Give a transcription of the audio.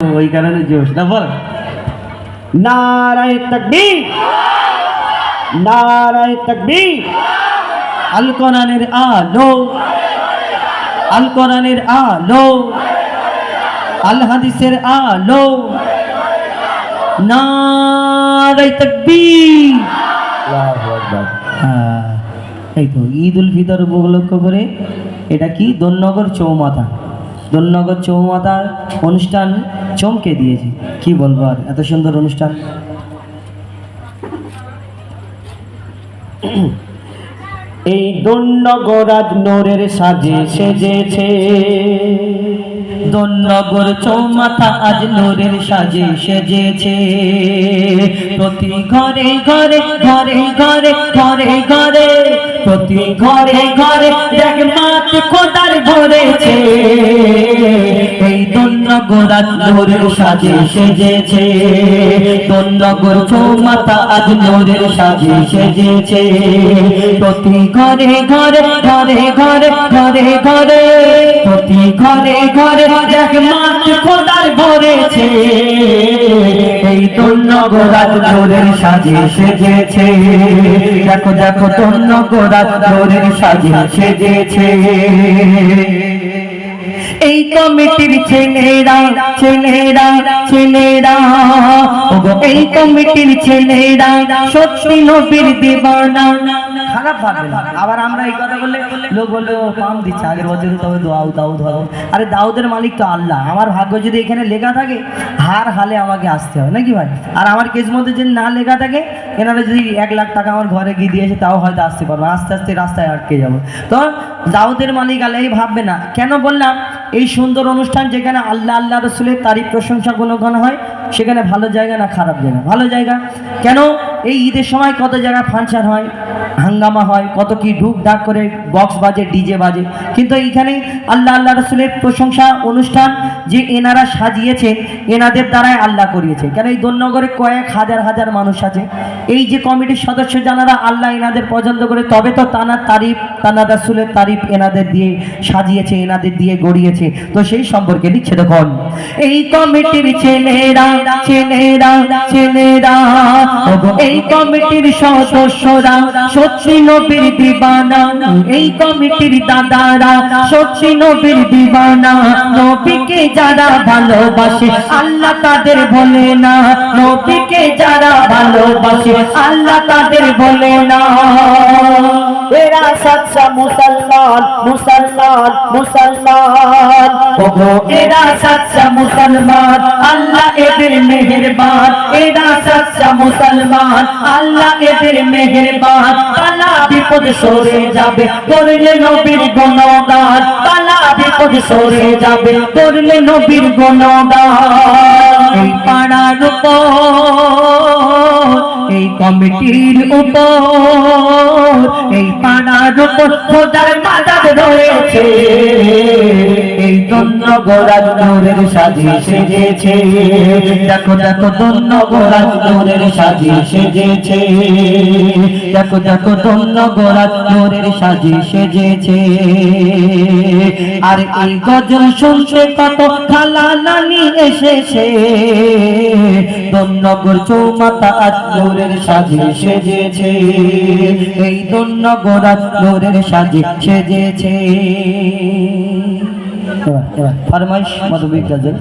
ওই কারণে জোশ। না বল নারায় তাকবীর। নারায় তাকবীর। আল কোরআনের আলো। আল কোরআনের আলো। আল হাদিসের আলো। নারায় তাকবীর। হ্যাঁ, এই তো ঈদ উল ফিতর উপলক্ষ করে এটা কি? দোলনগর চৌমাথা। দোলনগর চৌমাথার অনুষ্ঠান চমকে দিয়েছে। কি বলব আর এত সুন্দর অনুষ্ঠান। এই দোলনগর আজ নোরের সাজে সেজেছে। দোলনগর চৌমাথা আজ নোরের সাজে সেজেছে। প্রতি ঘরে ঘরে ঘরে ঘরে ঘরে ঘরে প্রতি ঘরে ঘরে দেখ মাত খোদার ভরেছে এই আজ নোরের সাজে সেজেছে। দোলনগর চৌমাথা আজ নোরের সাজে সেজেছে। প্রতি ঘরে ঘরে ঘরে ঘরে ঘরে ঘরে, প্রতি ঘরে ঘরে দেখ মাত খোদার ভরেছে। এই দোলনগরাত ভোরের সাজে সেজেছে। দেখো দেখো দোলনগরাত ভোরের সাজে সেজেছে। এই কমিটির ছেলেরা ছেলেরা ছেলেরা। এই কমিটির ছেলেরা, সত্যি নবীর দিবানা। খারাপ ভাববে না। আবার আমরা এই কথা বললে লোক বললে ও, পাম দিচ্ছে আগের বছর তবে দাউ দাউ দাউ আরে দাউদের মালিক তো আল্লাহ। আমার ভাগ্য যদি এখানে লেখা থাকে, হার হালে আমাকে আসতে হবে, নাকি ভাই? আর আমার কেস মধ্যে যদি না লেখা থাকে, এনারা যদি এক লাখ টাকা আমার ঘরে গিয়ে দিয়েছে তাও হয়তো আসতে পারব। আস্তে আস্তে রাস্তায় আটকে যাব। তো দাউদের মালিক আল্লাহ ভাববে না। কেন বললাম? এই সুন্দর অনুষ্ঠান যেখানে আল্লাহ আল্লাহ রসুলের তারিফ প্রশংসা গুণগান হয়, সেখানে ভালো জায়গা না খারাপ জায়গা? ভালো জায়গা। কেন? এই ঈদের সময় কত জায়গায় ফাংশন হয়? হাঙ্গামা হয়, কত কি ঢুক ডাক করে বক্স বাজে ডিজে বাজে। কিন্তু এইখানে আল্লাহ আল্লাহ রসুলের প্রশংসা অনুষ্ঠান যে এনারা সাজিয়েছেন এনাদের দ্বারাই আল্লাহ করিয়েছে। কেন এই দোলনগরে কয়েক হাজার হাজার মানুষ আছে। এই যে কমিটির সদস্য যারা আল্লাহ এনাদের পছন্দ করে, তবে তো তানার তারিফ তানার রাসুলের তারিফ এনাদের দিয়ে সাজিয়েছে, এনাদের দিয়ে গড়িয়েছে। তো সেই সম্পর্কে লিখছে দেখুন। এই কমিটির ছেলেরা ছেলেরা ছেলেরা এই কমিটির সদস্যরা, সত্যি নবীর দিবানা, এই কমিটির দাদারা সত্যি নবীর দিবানা। নবীকে যারা ভালোবাসে, আল্লাহ তাদের বলে না। নবীকে যারা ভালোবাসে, আল্লাহ তাদের বলে না। এরা সচ্চা মুসলমান মুসলমান মুসলমান। ওগো এরা সচ্চা মুসলমান আল্লাহ এদের মেহেরবান। এরা সচ্চা মুসলমান আল্লাহ এদের মেহেরবান। পালা বিপদ সরে যাবে করলে নবীর গুণগান। পালা বিপদ সরে যাবে করলে নবীর গুণগান। এই পাড়ার উপর এই কমিটির উপর উপর খোদার মাদার রয়েছে। দন্য গোড়ার নূরের সাজি সেজেছে। দেখো দন্য গোড়ার নূরের আর এই গজল শুনছে কত খালা নানি এসেছে। দন্নগর চৌমাতা আজ সাজে সেজেছে। এই দন্নগর আজ সাজে সেজেছে। ফরমাইশ মধুবিক গজল